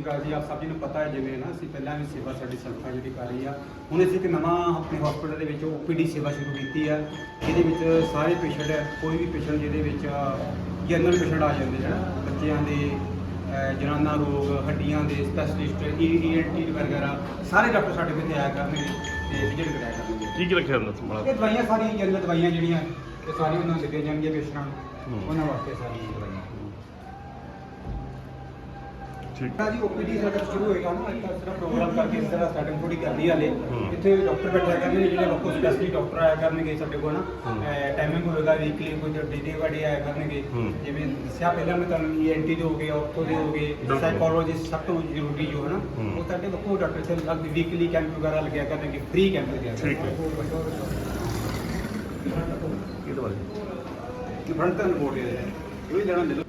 ਸ਼੍ਰੀ ਅਕਾਲ ਜੀ ਆਪ ਸਭ ਜੀ ਨੂੰ ਪਤਾ ਹੈ ਜਿਵੇਂ ਨਾ ਅਸੀਂ ਪਹਿਲਾਂ ਵੀ ਸੇਵਾ ਸਾਡੀ ਸੰਸਥਾ ਜਿਹੜੀ ਕਰ ਰਹੀ ਆ ਹੁਣ ਅਸੀਂ ਇੱਕ ਨਵਾਂ ਆਪਣੇ ਹਸਪੀਟਲ ਦੇ ਵਿੱਚ ਓਪੀਡੀ ਸੇਵਾ ਸ਼ੁਰੂ ਕੀਤੀ ਆ ਇਹਦੇ ਵਿੱਚ ਸਾਰੇ ਪੇਸ਼ੈਂਟ ਕੋਈ ਵੀ ਪੇਸ਼ੈਂਟ ਜਿਹਦੇ ਵਿੱਚ ਜਨਰਲ ਪੇਸ਼ੈਂਟ ਆ ਜਾਂਦੇ ਹਨ ਬੱਚਿਆਂ ਦੇ ਜਨਾਨਾ ਰੋਗ ਹੱਡੀਆਂ ਦੇ ਸਪੈਸ਼ਲਿਸਟ ਈਐਨਟੀ ਵਗੈਰਾ ਸਾਰੇ ਡਾਕਟਰ ਸਾਡੇ ਕੋਲ ਆਇਆ ਕਰਨਗੇ ਤੇ ਵਿਜ਼ਿਟ ਕਰਾਇਆ ਕਰਨਗੇ। ਕੀ ਕੀ ਰੱਖਿਆ ਹੁੰਦਾ ਸਮਾਨ ਇਹ ਦਵਾਈਆਂ ਸਾਰੀਆਂ ਜਨਰਲ ਦਵਾਈਆਂ ਜਿਹੜੀਆਂ ਇਹ ਸਾਰੀਆਂ ਉਹਨਾਂ ਨੂੰ ਦਿੱਤੀਆਂ ਜਾਣਗੀਆਂ ਪੇਸ਼ੈਂਟਾਂ। ਨੂੰ। ਉਹਨਾਂ ਵਾਸਤੇ ਸਾਰੀਆਂ ਦਵਾਈਆਂ। ਠੀਕ ਜੀ ਓਪੀਡੀ ਸਾਡਾ ਸ਼ੁਰੂ ਹੋਏਗਾ ਨਾ ਇੱਕ ਤਰ੍ਹਾਂ ਪ੍ਰੋਗਰਾਮ ਕਰਕੇ ਇਸ ਤਰ੍ਹਾਂ ਸਟਾਰਟਿੰਗ ਥੋੜੀ ਕਰਨੀ ਹਾਲੇ ਹੂੰ। ਇੱਥੇ ਡਾਕਟਰ ਬੈਠਿਆ ਕਰਨਗੇ ਜਿਹੜੇ ਲੋਕੋ ਸਪੈਸ਼ਲੀ ਡਾਕਟਰ ਆਇਆ ਕਰਨਗੇ ਸਾਡੇ ਕੋਲ ਨਾ ਹੂੰ। ਟਾਈਮਿੰਗ ਹੋਏਗਾ ਵੀਕਲੀ ਕੋਈ ਡੇ ਵਾੜੇ ਆਇਆ ਕਰਨਗੇ ਹੂੰ। ਜਿਵੇਂ ਦੱਸਿਆ ਪਹਿਲਾਂ ਮੈਂ ਤੁਹਾਨੂੰ ਈਐਨਟੀ ਦੇ ਹੋ ਗਏ ਆਰਥੋ ਦੇ ਹੋ ਗਏ ਬਿਲਕੁਲ। ਸਾਈਕੋਲੋਜਿਸਟ ਸਭ ਤੋਂ ਜ਼ਰੂਰੀ ਜੋ ਹੈ ਨਾ ਹੂੰ। ਉਹ ਸਾਡੇ ਵੱਖੋ ਡਾਕਟਰ ਇੱਥੇ ਲੱਗ ਵੀਕਲੀ ਕੈਂਪ ਵਗੈਰਾ ਲੱਗਿਆ ਕਰਨਗੇ ਫ੍ਰੀ ਕੈਂਪ ਲੱਗਿਆ ਠੀਕ ਹੈ। ਕਿਹਦੇ ਬਾਰੇ ਕਿ ਫਰੰਟ ਤੇ ਰਿਪੋਰਟ ਇਹ ਇਹ ਵੀ ਦੇਣਾ ਮਿਲੋ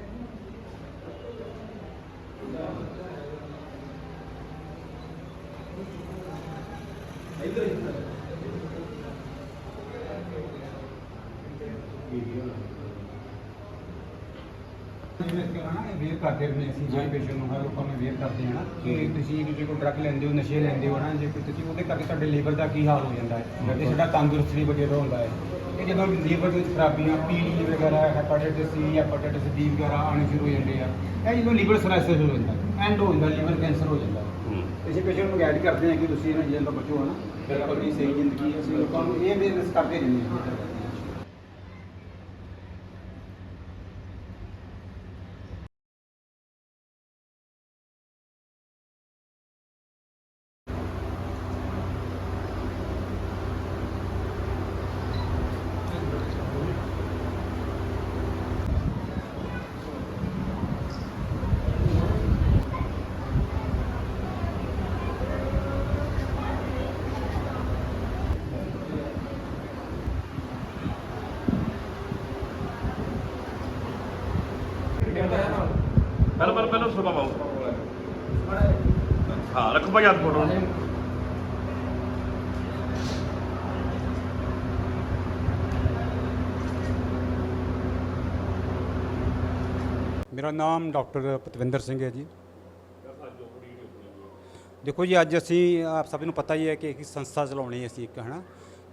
ਵੇਰ ਕਰਦੇ ਨੇ ਅਸੀਂ ਜਿਹੜੇ ਪੇਸ਼ੈਂਟ ਨੂੰ ਹਰ ਲੋਕਾਂ ਨੂੰ ਵੇਰ ਕਰਦੇ ਹਾਂ। ਕਿ ਤੁਸੀਂ ਜੇ ਕੋਈ ਡਰਗ ਲੈਂਦੇ ਹੋ ਨਸ਼ੇ ਲੈਂਦੇ ਹੋ ਨਾ ਜੇ ਕੋਈ ਤੁਸੀਂ ਉਹਦੇ ਕਰਕੇ ਤੁਹਾਡੇ ਲੀਵਰ ਦਾ ਕੀ ਹਾਲ ਹੋ ਜਾਂਦਾ ਹੈ ਜੇ ਸਾਡਾ ਤੰਦਰੁਸਤ ਵਗੈਰਾ ਹੁੰਦਾ ਹੈ। ਇਹ ਜਦੋਂ ਲੀਵਰ ਦੇ ਵਿੱਚ ਖਰਾਬੀਆਂ ਪੀਡੀ ਵਗੈਰਾ ਹੈਪਾਟਾਈਟਿਸ ਸੀ ਹੈਪਾਟਾਈਟਿਸ ਬੀ ਵਗੈਰਾ ਆਉਣੇ ਸ਼ੁਰੂ ਹੋ ਜਾਂਦੇ ਆ ਇਹ ਜਦੋਂ ਲੀਵਰ ਸਰਾਇਸਿਸ ਹੋ ਜਾਂਦਾ ਐਂਡ ਹੋ ਜਾਂਦਾ ਲੀਵਰ ਕੈਂਸਰ ਹੋ ਜਾਂਦਾ। ਅਸੀਂ ਪੇਸ਼ੈਂਟ ਨੂੰ ਗਾਈਡ ਕਰਦੇ ਹਾਂ ਕਿ ਤੁਸੀਂ ਇਹਨਾਂ ਚੀਜ਼ਾਂ ਤੋਂ ਬਚੋ ਨਾ ਫਿਰ ਆਪਣੀ ਸਹੀ ਜ਼ਿੰਦਗੀ ਅਸੀਂ ਲੋਕਾਂ ਨੂੰ ਇਹ ਅਵੇਅਰਨੈਸ ਕਰਦੇ ਰਹਿੰਦੇ ਹਾਂ। ਪਹਿਲਾਂ ਪਹਿਲਾਂ ਪਹਿਲਾਂ ਸੁਭਾ ਬਾਬੂ ਹਾਂ ਰੱਖੋ ਭਾਈ ਹੱਥ ਫੋਟੋ। ਮੇਰਾ ਨਾਮ ਡਾਕਟਰ ਪਤਵਿੰਦਰ ਸਿੰਘ ਹੈ ਜੀ। ਦੇਖੋ ਜੀ ਅੱਜ ਅਸੀਂ ਆਪ ਸਭ ਨੂੰ ਪਤਾ ਹੀ ਹੈ ਕਿ ਇੱਕ ਸੰਸਥਾ ਚਲਾਉਣੀ ਅਸੀਂ ਇੱਕ ਹਨਾ?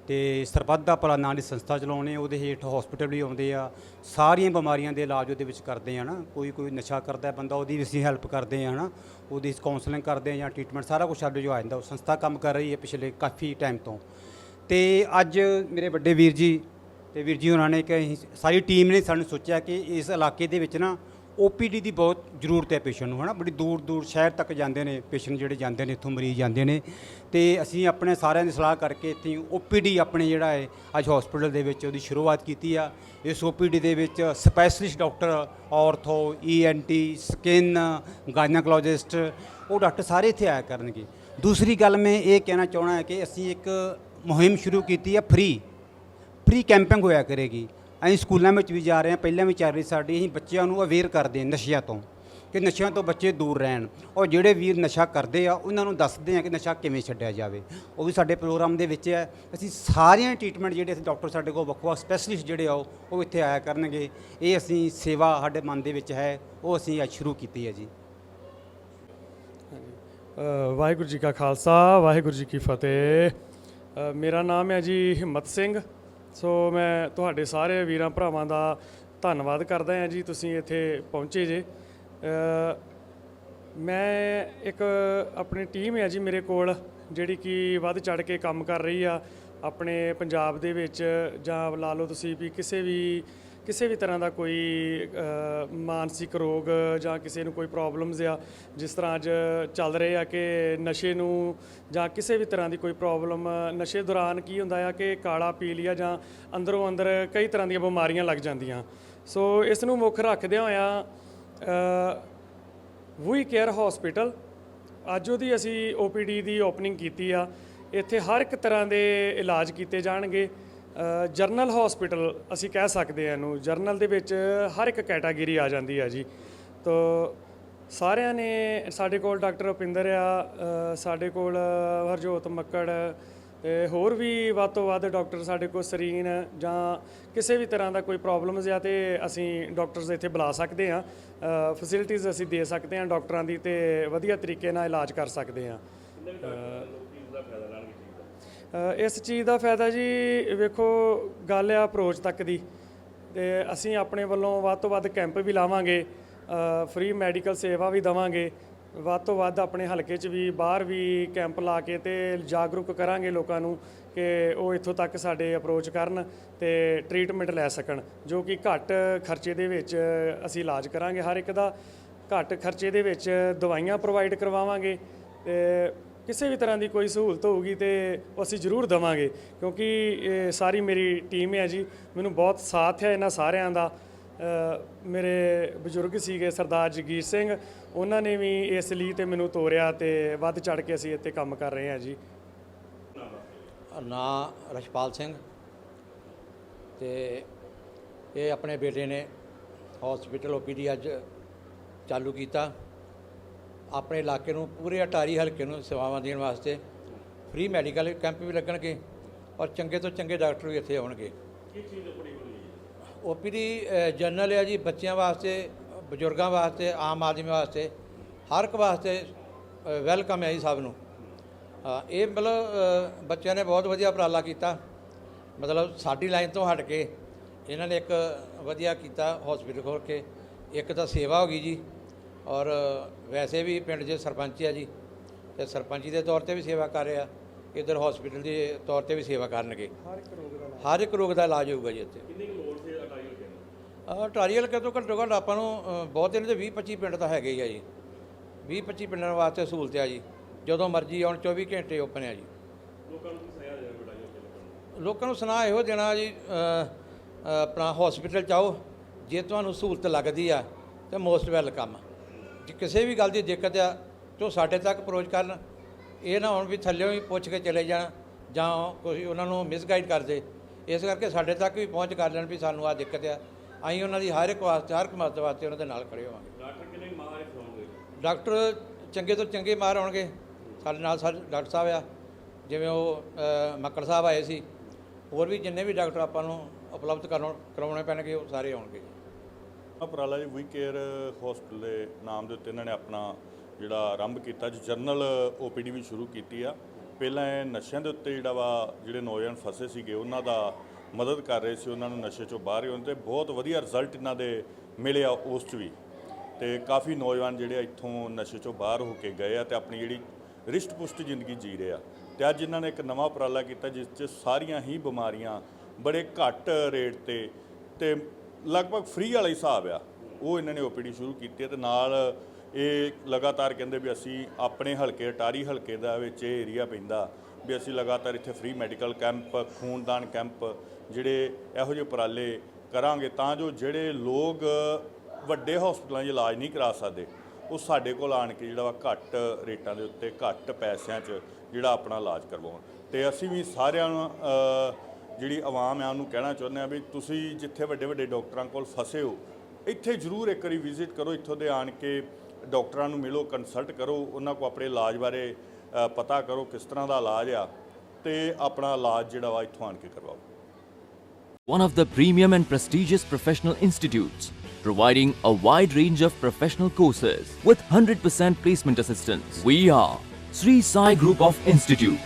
ਤੇ ਸਰਬੱਤ ਦਾ ਭਲਾ ਨਾਂ ਦੀ ਸੰਸਥਾ ਚਲਾਉਣੇ, ਉਹਦੇ ਹੇਠ ਹਸਪੀਟਲ ਵੀ ਆਉਂਦੇ ਆ। ਸਾਰੀਆਂ ਬਿਮਾਰੀਆਂ ਦੇ ਇਲਾਜ ਉਹਦੇ ਵਿੱਚ ਕਰਦੇ ਆ ਨਾ। ਕੋਈ ਕੋਈ ਨਸ਼ਾ ਕਰਦਾ ਬੰਦਾ, ਉਹਦੀ ਵੀ ਅਸੀਂ ਹੈਲਪ ਕਰਦੇ ਆ ਨਾ ਉਹਦੀ ਕਾਉਂਸਲਿੰਗ ਕਰਦੇ ਆ ਜਾਂ ਟ੍ਰੀਟਮੈਂਟ ਸਾਰਾ ਕੁਝ ਸਾਡੇ ਜੋ ਆ ਜਾਂਦਾ। ਉਹ ਸੰਸਥਾ ਕੰਮ ਕਰ ਰਹੀ ਹੈ ਪਿਛਲੇ ਕਾਫੀ ਟਾਈਮ ਤੋਂ। ਤੇ ਅੱਜ ਮੇਰੇ ਵੱਡੇ ਵੀਰ ਜੀ, ਤੇ ਵੀਰ ਜੀ ਉਹਨਾਂ ਨੇ ਕਿ ਅਸੀਂ- ਸਾਰੀ ਟੀਮ ਨੇ ਸਾਨੂੰ ਸੋਚਿਆ ਕਿ ਇਸ ਇਲਾਕੇ ਦੇ ਵਿੱਚ ਨਾ ਓਪੀਡੀ ਦੀ ਬਹੁਤ ਜ਼ਰੂਰਤ ਹੈ ਪੇਸ਼ੈਂਟ ਨੂੰ, ਹਨਾ? ਬੜੀ ਦੂਰ ਦੂਰ ਸ਼ਹਿਰ ਤੱਕ ਜਾਂਦੇ ਨੇ ਪੇਸ਼ੈਂਟ ਜਿਹੜੇ ਜਾਂਦੇ ਨੇ, ਇੱਥੋਂ ਮਰੀਜ਼ ਜਾਂਦੇ ਨੇ। ਤੇ ਅਸੀਂ ਆਪਣੇ ਸਾਰਿਆਂ ਦੀ ਸਲਾਹ ਕਰਕੇ ਇੱਥੇ ਓਪੀਡੀ ਆਪਣੇ ਜਿਹੜਾ ਹੈ, ਅੱਜ ਹਸਪੀਟਲ ਦੇ ਵਿੱਚ ਉਹਦੀ ਸ਼ੁਰੂਆਤ ਕੀਤੀ ਆ। ਇਸ ਓਪੀਡੀ ਦੇ ਵਿੱਚ specialist doctor ortho ENT skin gynaecologist ਉਹ ਡਾਕਟਰ ਸਾਰੇ ਇੱਥੇ ਆਇਆ ਕਰਨਗੇ। ਦੂਸਰੀ ਗੱਲ ਮੈਂ ਇਹ ਕਹਿਣਾ ਚਾਹਣਾ ਹੈ ਕਿ ਅਸੀਂ ਇੱਕ ਮੁਹਿੰਮ ਸ਼ੁਰੂ ਕੀਤੀ ਹੈ ਫ੍ਰੀ ਫ੍ਰੀ ਕੈਂਪਿੰਗ ਹੋਇਆ ਕਰੇਗੀ। ਅਸੀਂ ਸਕੂਲਾਂ ਵਿੱਚ ਵੀ ਜਾ ਰਹੇ ਹਾਂ, ਪਹਿਲਾਂ ਵੀ ਚੱਲ ਰਹੀ ਸਾਡੀ, ਅਸੀਂ ਬੱਚਿਆਂ ਨੂੰ ਅਵੇਅਰ ਕਰਦੇ ਹਾਂ ਨਸ਼ਿਆਂ ਤੋਂ ਕਿ ਨਸ਼ਿਆਂ ਤੋਂ ਬੱਚੇ ਦੂਰ ਰਹਿਣ। ਔਰ ਜਿਹੜੇ ਵੀਰ ਨਸ਼ਾ ਕਰਦੇ ਆ, ਉਹਨਾਂ ਨੂੰ ਦੱਸਦੇ ਆ ਕਿ ਨਸ਼ਾ ਕਿਵੇਂ ਛੱਡਿਆ ਜਾਵੇ। ਉਹ ਵੀ ਸਾਡੇ ਪ੍ਰੋਗਰਾਮ ਦੇ ਵਿੱਚ ਹੈ। ਅਸੀਂ ਸਾਰੀਆਂ ਟ੍ਰੀਟਮੈਂਟ ਜਿਹੜੇ ਅਸੀਂ ਡਾਕਟਰ ਸਾਡੇ ਕੋਲ ਵੱਖ ਵੱਖ ਸਪੈਸ਼ਲਿਸਟ ਜਿਹੜੇ ਆ, ਉਹ ਇੱਥੇ ਆਇਆ ਕਰਨਗੇ। ਇਹ ਅਸੀਂ ਸੇਵਾ ਸਾਡੇ ਮਨ ਦੇ ਵਿੱਚ ਹੈ, ਉਹ ਅਸੀਂ ਅੱਜ ਸ਼ੁਰੂ ਕੀਤੀ ਹੈ ਜੀ। ਵਾਹਿਗੁਰੂ ਜੀ ਕਾ ਖਾਲਸਾ, ਵਾਹਿਗੁਰੂ ਜੀ ਕੀ ਫਤਿਹ। ਮੇਰਾ ਨਾਮ ਹੈ ਜੀ ਹਿੰਮਤ ਸਿੰਘ। ਸੋ ਮੈਂ ਤੁਹਾਡੇ ਸਾਰੇ ਵੀਰਾਂ ਭਰਾਵਾਂ ਦਾ ਧੰਨਵਾਦ ਕਰਦਾ ਹਾਂ ਜੀ, ਤੁਸੀਂ ਇੱਥੇ ਪਹੁੰਚੇ ਜੇ। ਮੈਂ ਇੱਕ ਆਪਣੀ ਟੀਮ ਹੈ ਜੀ ਮੇਰੇ ਕੋਲ, ਜਿਹੜੀ ਕਿ ਵੱਧ ਚੜ ਕੇ ਕੰਮ ਕਰ ਰਹੀ ਆ। ਆਪਣੇ ਪੰਜਾਬ ਦੇ ਵਿੱਚ ਜਾਂ ਲਾ ਲਓ ਤੁਸੀਂ ਵੀ ਕਿਸੇ ਵੀ ਕਿਸੇ ਵੀ ਤਰ੍ਹਾਂ ਦਾ ਕੋਈ ਮਾਨਸਿਕ ਰੋਗ ਜਾਂ ਕਿਸੇ ਨੂੰ ਕੋਈ ਪ੍ਰੋਬਲਮਸ ਆ, ਜਿਸ ਤਰ੍ਹਾਂ ਅੱਜ ਚੱਲ ਰਹੇ ਆ ਕਿ ਨਸ਼ੇ ਨੂੰ ਜਾਂ ਕਿਸੇ ਵੀ ਤਰ੍ਹਾਂ ਦੀ ਕੋਈ ਪ੍ਰੋਬਲਮ ਨਸ਼ੇ ਦੌਰਾਨ ਕੀ ਹੁੰਦਾ ਆ ਕਿ ਕਾਲਾ ਪੀ ਲਿਆ ਜਾਂ ਅੰਦਰੋਂ ਅੰਦਰ ਕਈ ਤਰ੍ਹਾਂ ਦੀਆਂ ਬਿਮਾਰੀਆਂ ਲੱਗ ਜਾਂਦੀਆਂ। ਸੋ ਇਸ ਨੂੰ ਮੁੱਖ ਰੱਖਦਿਆਂ ਹੋਇਆ ਵੂਈ ਕੇਅਰ ਹਸਪੀਟਲ ਅੱਜ ਉਹਦੀ ਅਸੀਂ OPD ਦੀ ਓਪਨਿੰਗ ਕੀਤੀ ਆ। ਇੱਥੇ ਹਰ ਇੱਕ ਤਰ੍ਹਾਂ ਦੇ ਇਲਾਜ ਕੀਤੇ ਜਾਣਗੇ। ਜਰਨਲ ਹਸਪੀਟਲ ਅਸੀਂ ਕਹਿ ਸਕਦੇ ਹਾਂ ਇਹਨੂੰ। ਜਰਨਲ ਦੇ ਵਿੱਚ ਹਰ ਇੱਕ ਕੈਟਾਗਰੀ ਆ ਜਾਂਦੀ ਹੈ ਜੀ। ਤੋ ਸਾਰਿਆਂ ਨੇ ਸਾਡੇ ਕੋਲ ਡਾਕਟਰ ਉਪਿੰਦਰ ਆ ਸਾਡੇ ਕੋਲ ਹਰਜੋਤ ਮੱਕੜ, ਤੇ ਹੋਰ ਵੀ ਵੱਧ ਤੋਂ ਵੱਧ ਡਾਕਟਰ ਸਾਡੇ ਕੋਲ ਸਰੀਨ ਜਾਂ ਕਿਸੇ ਵੀ ਤਰ੍ਹਾਂ ਦਾ ਕੋਈ ਪ੍ਰੋਬਲਮਸ ਆ ਤੇ ਅਸੀਂ ਡਾਕਟਰਸ ਇੱਥੇ ਬੁਲਾ ਸਕਦੇ ਹਾਂ। ਫੈਸਿਲਿਟੀਜ਼ ਅਸੀਂ ਦੇ ਸਕਦੇ ਹਾਂ ਡਾਕਟਰਾਂ ਦੀ ਤੇ ਵਧੀਆ ਤਰੀਕੇ ਨਾਲ ਇਲਾਜ ਕਰ ਸਕਦੇ ਹਾਂ। ਇਸ ਚੀਜ਼ ਦਾ ਫਾਇਦਾ ਜੀ, ਵੇਖੋ ਗੱਲ ਆ ਅਪਰੋਚ ਤੱਕ ਦੀ। ਤੇ ਅਸੀਂ ਆਪਣੇ ਵੱਲੋਂ ਵੱਧ ਤੋਂ ਵੱਧ ਕੈਂਪ ਵੀ ਲਾਵਾਂਗੇ ਫ੍ਰੀ ਮੈਡੀਕਲ ਸੇਵਾ ਵੀ ਦਵਾਂਗੇ। ਵੱਧ ਤੋਂ ਵੱਧ ਆਪਣੇ ਹਲਕੇ 'ਚ ਵੀ ਬਾਹਰ ਵੀ ਕੈਂਪ ਲਾ ਕੇ ਤੇ ਜਾਗਰੂਕ ਕਰਾਂਗੇ ਲੋਕਾਂ ਨੂੰ ਕਿ ਉਹ ਇੱਥੋਂ ਤੱਕ ਸਾਡੇ ਅਪਰੋਚ ਕਰਨ ਤੇ ਟ੍ਰੀਟਮੈਂਟ ਲੈ ਸਕਣ, ਜੋ ਕਿ ਘੱਟ ਖਰਚੇ ਦੇ ਵਿੱਚ ਅਸੀਂ ਇਲਾਜ ਕਰਾਂਗੇ। ਹਰ ਇੱਕ ਦਾ ਘੱਟ ਖਰਚੇ ਦੇ ਵਿੱਚ ਦਵਾਈਆਂ ਪ੍ਰੋਵਾਈਡ ਕਰਵਾਵਾਂਗੇ ਤੇ ਕਿਸੇ ਵੀ ਤਰ੍ਹਾਂ ਦੀ ਕੋਈ ਸਹੂਲਤ ਹੋਊਗੀ ਤੇ ਅਸੀਂ ਜ਼ਰੂਰ ਦਵਾਂਗੇ, ਕਿਉਂਕਿ ਇਹ ਸਾਰੀ ਮੇਰੀ ਟੀਮ ਹੈ ਜੀ, ਮੈਨੂੰ ਬਹੁਤ ਸਾਥ ਹੈ ਇਹਨਾਂ ਸਾਰਿਆਂ ਦਾ। ਮੇਰੇ ਬਜ਼ੁਰਗ ਸੀਗੇ ਸਰਦਾਰ ਜਗੀਰ ਸਿੰਘ, ਉਹਨਾਂ ਨੇ ਵੀ ਇਸ ਲਈ ਤੇ ਮੈਨੂੰ ਤੋਰਿਆ ਤੇ ਵੱਧ ਚੜ ਕੇ ਅਸੀਂ ਇੱਥੇ ਕੰਮ ਕਰ ਰਹੇ ਹਾਂ ਜੀ। ਨਾਂ ਰਸ਼ਪਾਲ ਸਿੰਘ ਤੇ ਇਹ ਆਪਣੇ ਬੇਟੇ ਨੇ ਹਸਪੀਟਲ ਓਪੀਡੀ ਅੱਜ ਚਾਲੂ ਕੀਤਾ। ਆਪਣੇ ਇਲਾਕੇ ਨੂੰ ਪੂਰੇ ਅਟਾਰੀ ਹਲਕੇ ਨੂੰ ਸੇਵਾਵਾਂ ਦੇਣ ਵਾਸਤੇ ਫ੍ਰੀ ਮੈਡੀਕਲ ਕੈਂਪ ਵੀ ਲੱਗਣਗੇ ਔਰ ਚੰਗੇ ਤੋਂ ਚੰਗੇ ਡਾਕਟਰ ਵੀ ਇੱਥੇ ਆਉਣਗੇ। ਓਪੀਡੀ ਜਨਰਲ ਹੈ ਜੀ? ਬੱਚਿਆਂ ਵਾਸਤੇ ਬਜ਼ੁਰਗਾਂ ਵਾਸਤੇ ਆਮ ਆਦਮੀ ਵਾਸਤੇ ਹਰ ਇੱਕ ਵਾਸਤੇ ਵੈਲਕਮ ਹੈ ਜੀ ਸਭ ਨੂੰ। ਇਹ ਮਤਲਬ ਬੱਚਿਆਂ ਨੇ ਬਹੁਤ ਵਧੀਆ ਉਪਰਾਲਾ ਕੀਤਾ। ਮਤਲਬ ਸਾਡੀ ਲਾਈਨ ਤੋਂ ਹਟ ਕੇ ਇਹਨਾਂ ਨੇ ਇੱਕ ਵਧੀਆ ਕੀਤਾ ਹਸਪੀਟਲ ਖੋਲ ਕੇ। ਇੱਕ ਤਾਂ ਸੇਵਾ ਹੋ ਗਈ ਜੀ। ਔਰ ਵੈਸੇ ਵੀ ਪਿੰਡ 'ਚ ਸਰਪੰਚ ਆ ਜੀ ਤੇ ਸਰਪੰਚੀ ਦੇ ਤੌਰ ਤੇ ਵੀ ਸੇਵਾ ਕਰ ਰਿਹਾ। ਇਧਰ ਹਸਪੀਟਲ ਦੇ ਤੌਰ ਤੇ ਵੀ ਸੇਵਾ ਕਰਨਗੇ। ਹਰ ਇੱਕ ਰੋਗ ਦਾ ਇਲਾਜ। ਹੋਊਗਾ ਜੀ ਇੱਥੇ। ਕਿੰਨੀ ਲੋੜ ਸੀ ਅਟਾਰੀਅਲ ਅਟਾਰੀਅਲ ਤੋਂ ਘੱਟੋ ਘੱਟ ਆਪਾਂ ਨੂੰ ਬਹੁਤ ਇਹਨਾਂ ਦੇ 20 25 ਪਿੰਡ ਤਾਂ ਹੈਗੇ ਹੀ ਆ ਜੀ। 20 25 ਪਿੰਡਾਂ ਵਾਸਤੇ ਸਹੂਲਤ ਆ ਜੀ। ਜਦੋਂ ਮਰਜ਼ੀ ਆਉਣ 24 ਘੰਟੇ ਓਪਨ ਆ ਜੀ। ਲੋਕਾਂ ਨੂੰ ਸੁਣਾ ਇਹੋ ਦੇਣਾ ਜੀ ਆਪਣਾ ਹਸਪੀਟਲ ਚਾਓ ਜੇ ਤੁਹਾਨੂੰ ਸਹੂਲਤ ਲੱਗਦੀ ਆ ਤੇ ਮੋਸਟ ਵੈਲਕਮ ਕਿਸੇ ਵੀ ਗੱਲ ਦੀ ਦਿੱਕਤ ਆ ਤਾਂ ਸਾਡੇ ਤੱਕ ਅਪਰੋਚ ਕਰਨ। ਇਹ ਨਾ ਹੁਣ ਵੀ ਥੱਲੇੋਂ ਹੀ ਪੁੱਛ ਕੇ ਚਲੇ ਜਾਣ ਜਾਂ ਕੋਈ ਉਹਨਾਂ ਨੂੰ ਮਿਸਗਾਈਡ ਕਰ ਦੇ। ਇਸ ਕਰਕੇ ਸਾਡੇ ਤੱਕ ਵੀ ਪਹੁੰਚ ਕਰ ਲੈਣ ਵੀ ਸਾਨੂੰ ਆ ਦਿੱਕਤ ਆ। ਅਸੀਂ ਉਹਨਾਂ ਦੀ ਹਰ ਇੱਕ ਵਾਸਤੇ ਹਰ ਇੱਕ ਮਦਦ ਵਾਸਤੇ ਉਹਨਾਂ ਦੇ ਨਾਲ ਖੜੇ ਹੋਵਾਂਗੇ। ਡਾਕਟਰ ਕਿੰਨੇ ਮਾਰ ਹੋਣਗੇ ਡਾਕਟਰ ਚੰਗੇ ਤੋਂ ਚੰਗੇ ਮਾਰ ਆਉਣਗੇ। ਸਾਡੇ ਨਾਲ ਸਾਡੇ ਡਾਕਟਰ ਸਾਹਿਬ ਆ। ਜਿਵੇਂ ਉਹ ਮੱਕੜ ਸਾਹਿਬ ਆਏ ਸੀ। ਹੋਰ ਵੀ ਜਿੰਨੇ ਵੀ ਡਾਕਟਰ ਆਪਾਂ ਨੂੰ ਉਪਲਬਧ ਕਰਾਉਣੇ ਪੈਣਗੇ ਉਹ ਸਾਰੇ ਆਉਣਗੇ ਉਪਰਾਲਾ ਜੀ ਵੀ ਕੇਅਰ ਹਸਪੀਟਲ ਦੇ ਨਾਮ ਦੇ ਉੱਤੇ ਇਹਨਾਂ ਨੇ ਆਪਣਾ ਜਿਹੜਾ ਆਰੰਭ ਕੀਤਾ, ਜੀ ਜਰਨਲ ਓਪੀਡੀ ਵੀ ਸ਼ੁਰੂ ਕੀਤੀ ਆ। ਪਹਿਲਾਂ ਇਹ ਨਸ਼ਿਆਂ ਦੇ ਉੱਤੇ ਜਿਹੜਾ ਵਾ ਜਿਹੜੇ ਨੌਜਵਾਨ ਫਸੇ ਸੀਗੇ, ਉਹਨਾਂ ਦਾ ਮਦਦ ਕਰ ਰਹੇ ਸੀ, ਉਹਨਾਂ ਨੂੰ ਨਸ਼ੇ ਚੋਂ ਬਾਹਰ ਹੋਣ ਤੇ ਬਹੁਤ ਵਧੀਆ ਰਿਜ਼ਲਟ ਇਹਨਾਂ ਦੇ ਮਿਲੇ ਆ ਉਸ 'ਚ ਵੀ। ਤੇ ਕਾਫੀ ਨੌਜਵਾਨ ਜਿਹੜੇ ਆ ਇੱਥੋਂ ਨਸ਼ੇ ਚੋਂ ਬਾਹਰ ਹੋ ਕੇ ਗਏ ਆ ਤੇ ਆਪਣੀ ਜਿਹੜੀ ਰਿਸ਼ਟ ਪੁਸ਼ਟ ਜ਼ਿੰਦਗੀ ਜੀ ਰਹੇ ਆ। ਤੇ ਅੱਜ ਇਹਨਾਂ ਨੇ ਇੱਕ ਨਵਾਂ ਉਪਰਾਲਾ ਕੀਤਾ, ਜਿਸ 'ਚ ਸਾਰੀਆਂ ਹੀ ਬਿਮਾਰੀਆਂ ਬੜੇ ਘੱਟ ਰੇਟ ਤੇ ਤੇ ਲਗਭਗ ਫ੍ਰੀ ਵਾਲਾ ਹਿਸਾਬ ਆ। ਉਹ ਇਹਨਾਂ ਨੇ ਓਪੀਡੀ ਸ਼ੁਰੂ ਕੀਤੀ ਹੈ ਤੇ ਨਾਲ ਇਹ ਲਗਾਤਾਰ ਕਹਿੰਦੇ ਵੀ ਅਸੀਂ ਆਪਣੇ ਹਲਕੇ, ਅਟਾਰੀ ਹਲਕੇ ਦਾ ਵਿੱਚ ਇਹ ਏਰੀਆ ਪੈਂਦਾ ਵੀ ਅਸੀਂ ਲਗਾਤਾਰ ਇੱਥੇ ਫ੍ਰੀ ਮੈਡੀਕਲ ਕੈਂਪ ਖੂਨਦਾਨ ਕੈਂਪ ਜਿਹੜੇ ਇਹੋ ਜਿਹੇ ਉਪਰਾਲੇ ਕਰਾਂਗੇ ਤਾਂ ਜੋ ਜਿਹੜੇ ਲੋਕ ਵੱਡੇ ਹਸਪਤਾਲਾਂ 'ਚ ਇਲਾਜ ਨਹੀਂ ਕਰਾ ਸਕਦੇ, ਉਹ ਸਾਡੇ ਕੋਲ ਆਣ ਕੇ ਜਿਹੜਾ ਵਾ ਘੱਟ ਰੇਟਾਂ ਦੇ ਉੱਤੇ ਘੱਟ ਪੈਸਿਆਂ 'ਚ ਜਿਹੜਾ ਆਪਣਾ ਇਲਾਜ ਕਰਵਾਉਣ। ਤੇ ਅਸੀਂ ਵੀ ਸਾਰਿਆਂ ਨੂੰ ਜਿਹੜੀ ਆਵਾਮ ਹੈ ਉਹਨੂੰ ਕਹਿਣਾ ਚਾਹੁੰਦੇ ਆ ਵੀ ਤੁਸੀਂ ਜਿੱਥੇ ਵੱਡੇ ਵੱਡੇ ਡਾਕਟਰਾਂ ਕੋਲ ਫਸੇ ਹੋ ਇੱਥੇ ਜ਼ਰੂਰ ਇੱਕ ਵਾਰੀ ਵਿਜ਼ਿਟ ਕਰੋ ਇੱਥੋਂ ਦੇ ਆਣ ਕੇ ਡਾਕਟਰਾਂ ਨੂੰ ਮਿਲੋ ਕੰਸਲਟ ਕਰੋ ਉਹਨਾਂ ਕੋ ਆਪਣੇ ਇਲਾਜ ਬਾਰੇ ਅ, ਪਤਾ ਕਰੋ ਕਿਸ ਤਰ੍ਹਾਂ ਦਾ ਇਲਾਜ ਆ ਤੇ ਆਪਣਾ ਇਲਾਜ ਜਿਹੜਾ ਵਾ ਇੱਥੋਂ ਆਣ ਕੇ ਕਰਵਾਓ one of the premium and prestigious professional institutes, providing a wide range of professional courses with 100% placement assistance. We are Sri Sai Group of Institutes,